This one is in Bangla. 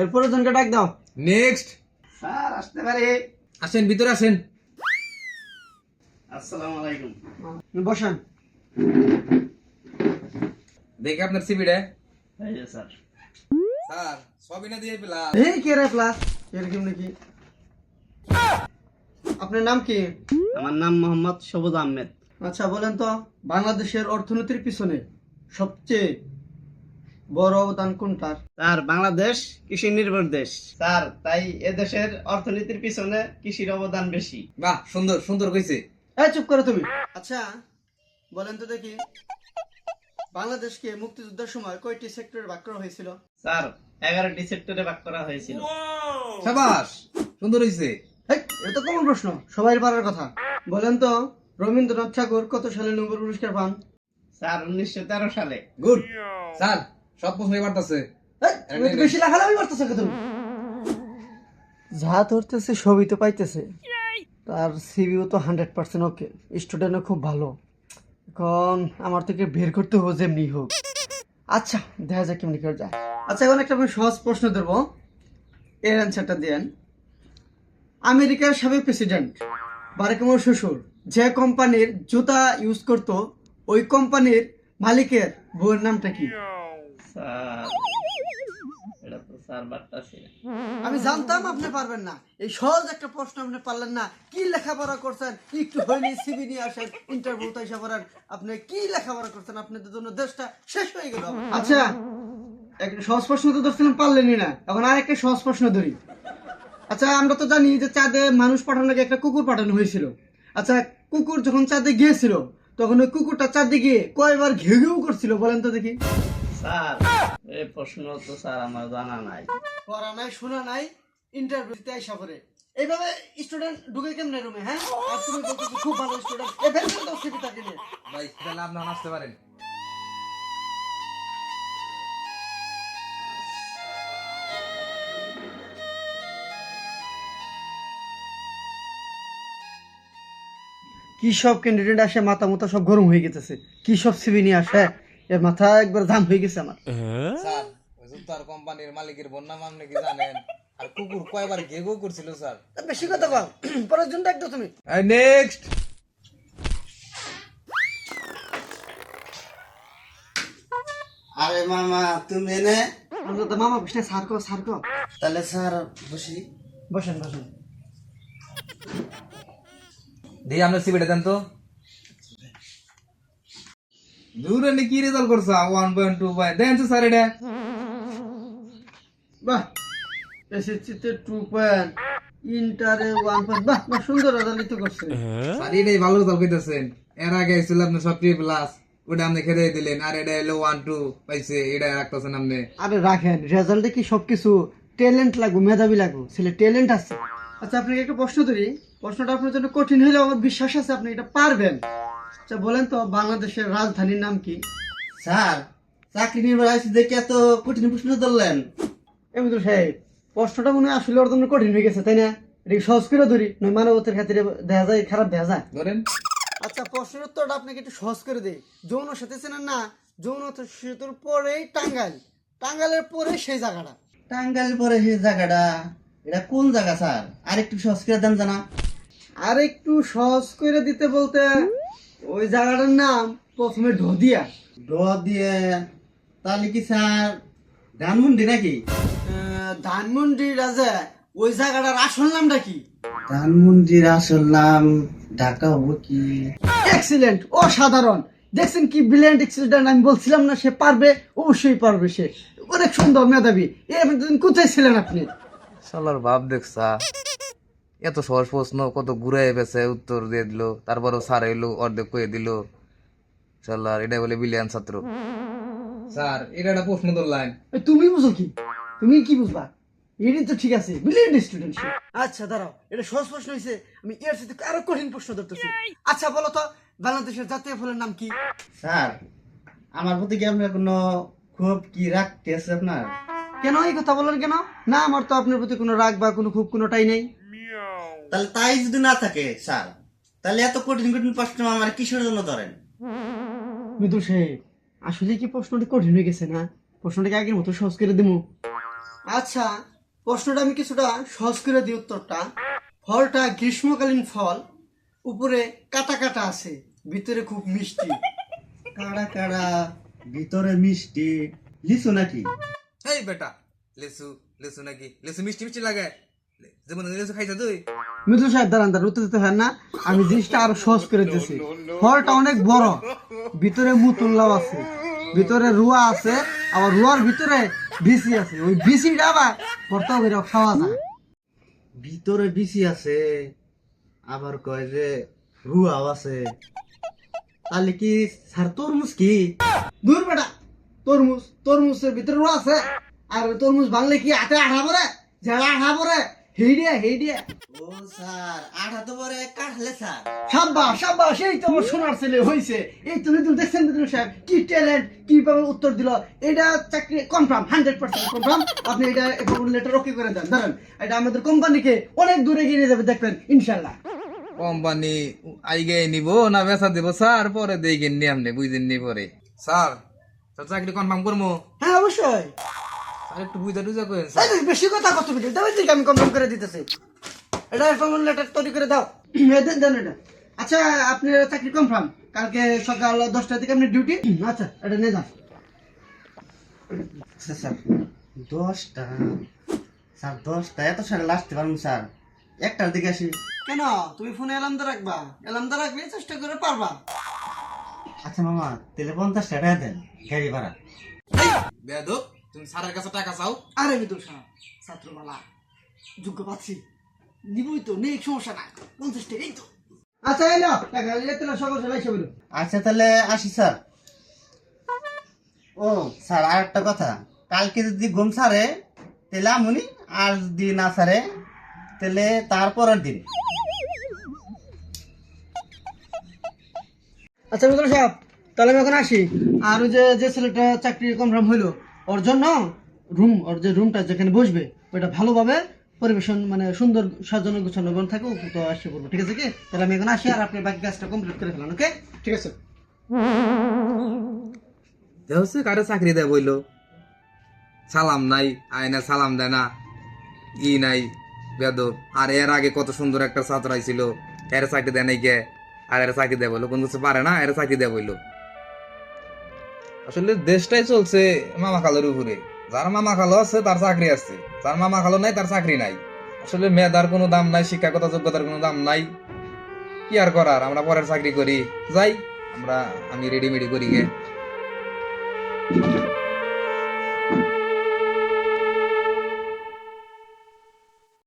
এরপরে জনকে ডাক দাও। নেক্সট স্যার আসতে পারি? আসেন ভিতরে আসেন। আসসালামু আলাইকুম। বসান। দেখে আপনার সিবিটা এই যে স্যার। স্যার সবই না দিয়ে এই কে রে প্লাস এরকম নাকি? আপনার নাম কি? আমার নাম মোহাম্মদ সবুজ আহমেদ। আচ্ছা বলেন তো বাংলাদেশের অর্থনীতির পিছনে সবচেয়ে বড় অবদান কোনটার? স্যার বাংলাদেশ কৃষি নির্ভর দেশ। স্যার তাই এ দেশের অর্থনীতির পিছনে কৃষির অবদান বেশি। বাহ সুন্দর সুন্দর কইছে। এই চুপ করো তুমি। আচ্ছা বলেন তো দেখি বাংলাদেশকে মুক্তিযুদ্ধের সময় কয়টি সেক্টরে ভাগ করা হয়েছিল? স্যার এগারোটি সেক্টরে ভাগ করা হয়েছিল। সাবাস সুন্দর হইছে। হেই, এটা তো কোন প্রশ্ন সবাই পারার কথা। বলেন তো রবীন্দ্রনাথ ঠাকুর কত সালে নোবেল পুরস্কার পান? স্যার উনিশশো তেরো সালে। গুড। স্যার সব প্রশ্নই বেশি করতেছো তুমি? যা ধরতেছে সবই তো পাইতেছে। তার সিভিও তো হান্ড্রেড পার্সেন্ট ওকে স্টুডেন্টও খুব ভালো। এখন আমার থেকে বের করতে হবে যেমনি হোক। আচ্ছা দেখা যাক কেমনি করে যায়। আচ্ছা এখন একটা আমি সহজ প্রশ্ন ধরবো। এর অ্যান্সারটা দেন। আমেরিকার সাবেক প্রেসিডেন্ট বারাক ওবামার শ্বশুর যে কোম্পানির জুতা ইউজ করতো ওই কোম্পানির মালিকের বউয়ের নামটা কি? আমি জানতাম আপনি পারবেন না। এই সহজ একটা প্রশ্ন আপনি পারলেন না। কি লেখাপড়া করছেন? একটু হয়নি সিবি নিয়ে আসেন ইন্টারভিউ তো এসে পড়েন। আপনি কি লেখাপড়া করছেন? আপনাদের জন্য দেশটা শেষ হয়ে গেল। আচ্ছা একটা সহজ প্রশ্ন তো ধরছিলাম পারলেনই না। এখন আর একটা সহজ প্রশ্ন ধরি। আচ্ছা আমরা তো জানি যে চাঁদে মানুষ পাঠানোর আগে একটা কুকুর পাঠানো হয়েছিল। আচ্ছা কুকুর যখন চাঁদে গিয়েছিল তখন ওই কুকুরটা চাঁদে গিয়ে কয়বার ঘেউ ঘেউ করছিল বলেন তো দেখি। স্যার এই প্রশ্ন তো স্যার আমার জানা নাই। পড়া নাই শোনা নাই ইন্টারভিউ দিতে আইসা পড়ে এইভাবে স্টুডেন্ট ঢুকে কেমনে রুমে হ্যাঁ? আর তুমি বলতেছো খুব ভালো স্টুডেন্ট এ বের করে দাও সিপি তাকে নিয়ে ভাই তাহলে আপনার আসতে পারেন। কি সব ক্যান্ডিডেট আসে মাথা মাথা সব গরম হয়ে গেছে। কি সব সিবি নিয়ে আসে? এর মাথা একবার জাম হয়ে গেছে আমার। স্যার ওই জুতার কোম্পানির মালিকের বোন নাম আপনি কি জানেন? আর কুকুর কয়বার গেগো করছিল স্যার। বেশি কথা বল। পরের জন্য ডাক দাও তুমি নেক্সট আরে মামা তুমি এনে? আমরা তো মামা বসে সার কো সার কো। তাহলে স্যার বসি। বসেন বসেন। দিয়ে আপনার সিবিটা দেন তো। দূরে কি রেজাল্ট করছ? One point two point then sir এটা বাহ এসএসসিতে টু পয়েন্ট ইন্টারে ওয়ান পয়েন্ট বাহ বাহ সুন্দর রেজাল্ট তো করছে। স্যার এটাই ভালো রেজাল্ট কইতেছেন। এর আগে ছিল আপনি প্লাস ওটা আপনি খেতে দিলেন। আর এটা হলো ওয়ান টু পাইছে এটা রাখতেছেন আপনি। আরে রাখেন রেজাল্টে কি সবকিছু ট্যালেন্ট লাগবে মেধাবী লাগবে। ছেলে ট্যালেন্ট আছে। আচ্ছা আপনাকে একটা প্রশ্ন ধরি প্রশ্নটা আপনার জন্য কঠিন হলেও আমার বিশ্বাস আছে আপনি এটা পারবেন। আচ্ছা বলেন তো বাংলাদেশের রাজধানীর নাম কি? স্যার চাকরি নিয়ে আসছি দেখে এত কঠিন প্রশ্ন ধরলেন। এমনি তো সাহেব প্রশ্নটা মনে হয় আসলে ওর জন্য কঠিন হয়ে গেছে তাই না? এটা সহজ করে ধরি? নয় মানবতের খাতিরে দেখা যায় খারাপ দেখা যায় ধরেন। আচ্ছা প্রশ্নের উত্তরটা আপনাকে একটু সহজ করে দিই। যৌন সাথে চেনেন না? যৌন সেতুর পরেই টাঙ্গাইল। টাঙ্গাইলের পরে সেই জায়গাটা। টাঙ্গাইল পরে সেই জায়গাটা। এটা কোন জায়গা স্যার? আর একটু সহজ করে দেন জানা। আর একটু সহজ করে দিতে বলতে ওই জায়গাটার নাম প্রথমে ঢদিয়া। ড দিয়ে তাহলে কি স্যার ধানমন্ডি নাকি? ধানমন্ডি রাজা ওই জায়গাটার আসল নামটা কি? ধানমন্ডির আসল নাম ঢাকা হব কি? এক্সিলেন্ট অসাধারণ। দেখছেন কি ব্রিলিয়ান্ট এক্সিলেন্ট আমি বলছিলাম না সে পারবে অবশ্যই পারবে সে। অনেক সুন্দর মেধাবী। এর কোথায় ছিলেন আপনি? সালার ভাব দেখছা এত সহজ প্রশ্ন কত ঘুরে পেছে উত্তর দিয়ে দিল তারপরও স্যার এলো অর্ধেক কয়ে দিল। শালার এটা বলে বিলিয়ান ছাত্র। স্যার এটা একটা প্রশ্ন ধরলাম তুমি বুঝো কি? তুমি কি বুঝবা? এটি তো ঠিক আছে ব্রিলিয়ান্ট স্টুডেন্ট আচ্ছা দাঁড়াও এটা সহজ প্রশ্ন হয়েছে আমি এর সাথে আরও কঠিন প্রশ্ন ধরতেছি। আচ্ছা বলো তো বাংলাদেশের জাতীয় ফুলের নাম কি? স্যার আমার প্রতি কি আপনার কোনো খুব কি রাখতে আছে আপনার? কেন এই কথা বলেন কেন? না আমার তো আপনার প্রতি কোনো রাগ বা কোনো খুব কোনোটাই নেই। তাহলে তাই যদি না থাকে স্যার তাহলে এত কঠিন কঠিন প্রশ্ন আমার কিসের জন্য ধরেন? মৃদুল সাহেব আসলে কি প্রশ্নটি কঠিন হয়ে গেছে না? প্রশ্নটাকে আগের মতো সহজ করে দেবো আচ্ছা প্রশ্নটা আমি কিছুটা সহজ করে দিই উত্তরটা। ফলটা গ্রীষ্মকালীন ফল উপরে কাটা কাটা আছে ভিতরে খুব মিষ্টি। কাড়া কাড়া ভিতরে মিষ্টি। লিচু নাকি? এই বেটা লেসু লেসু নাকি? লেসু মিষ্টি মিষ্টি লাগে। যেমন লেসু খাইছা তুই? মিথুন সাহেব, দাঁড়ান দাঁড়ান, উত্তর দিতে হয় না। আমি জিনিসটা আরও সহজ করে দিতেছি ফলটা অনেক বড়, ভিতরে মুতুল্লাও আছে, ভিতরে রুয়া আছে, আবার রুয়ার ভিতরে বিসি আছে। ওই বিসিটা আবার ভর্তা করে খাওয়া যায়। ভিতরে বিচি আছে, আবার কয় যে রুয়াও আছে। তাহলে কি স্যার তরমুজ কি? দূর বেটা, তরমুজ, তরমুজের ভিতরে রুয়া আছে। আর তরমুজ ভাঙলে কি আটে আঠা পরে ঝেড়া হেইডিয়া হেইডিয়া ও স্যার আঠা তো পরে কাটলে স্যার। সেই তো সোনার ছেলে হয়েছে এই তো নতুন দেখছেন সাহেব কি ট্যালেন্ট কীভাবে উত্তর দিল। এটা চাকরি কনফার্ম হান্ড্রেড পার্সেন্ট কনফার্ম আপনি এটা লেটার ওকে করে দেন। ধরেন এটা আমাদের কোম্পানিকে অনেক দূরে নিয়ে যাবে দেখবেন ইনশাল্লাহ কোম্পানি আইগে নিব না বেচা দিব স্যার পরে দেখেন নি আপনি বুঝেন নি পরে। স্যার স্যার চাকরি কনফার্ম করব হ্যাঁ অবশ্যই। স্যার একটু বুঝা টুজা করেন এই বেশি কথা কত মিনিট? দাও এদিকে আমি কনফার্ম করে দিতেছি। এটা কমন লেটার তৈরি করে দাও। দেন দেন এটা। আচ্ছা আপনি চাকরি কনফার্ম কালকে সকাল দশটা থেকে আপনি ডিউটি আচ্ছা এটা নিয়ে যান। আচ্ছা স্যার। দশটা। স্যার দশটা। এত সাড়ে লাস্টে পারব স্যার। একটার দিকে আসি। কেন? তুমি ফোনে অ্যালার্ম দিয়ে রাখবা। অ্যালার্ম দিয়ে রাখলে চেষ্টা করে পারবা। আচ্ছা মামা তাহলে পঞ্চাশ টাকা দেন। গাড়ি ভাড়া। বেদ তুমি স্যারের কাছে টাকা চাও? আরে বিদুল সাহেব ছাত্রমালা যোগ্য পাচ্ছি নিবই তো নেই সমস্যা নাই পঞ্চাশ টাকাই তো। আচ্ছা নাও টাকা তেলা সকাল সকাল এসে আচ্ছা তাহলে আসি স্যার। ও স্যার আর একটা কথা। কালকে যদি ঘুম সারে তাহলে আমনি আর যদি না সারে তাহলে তারপরের দিন। আচ্ছা বিদুল সাহেব তাহলে আমি এখন আসি। আর ওই যে যে ছেলেটা চাকরি কনফার্ম হইল ওর জন্য রুম ওর যে রুমটা যেখানে বসবে ওইটা ভালোভাবে পরিবেশন মানে সুন্দর সাজানো গোছানো বন থাকে ও তো আসছে বলব। ঠিক আছে কি? তাহলে আমি এখন আসি আর আপনি বাকি কাজটা কমপ্লিট করে ফেলান ওকে ঠিক আছে। দেখছে কারে চাকরি দেয় বইলো? সালাম নাই আয়না সালাম দেয় না ই নাই বেদ আর এর আগে কত সুন্দর একটা ছাত্র আইছিল এর চাকরি দেয় নাই কে? আর এর চাকরি দেয় বলল কোন কিছু পারে না এর চাকরি দেয় বইলো। আসলে দেশটাই চলছে মামা খালোর উপরে। যার মামা খালো আছে, তার চাকরি আছে। যার মামা খালো নাই, তার চাকরি নাই। আসলে মেধার কোনো দাম নাই শিক্ষাগত যোগ্যতার কোনো দাম নাই। কি আর করার, আমরা পরের চাকরি করি। যাই, আমরা, আমি রেডিমেডি করি গে।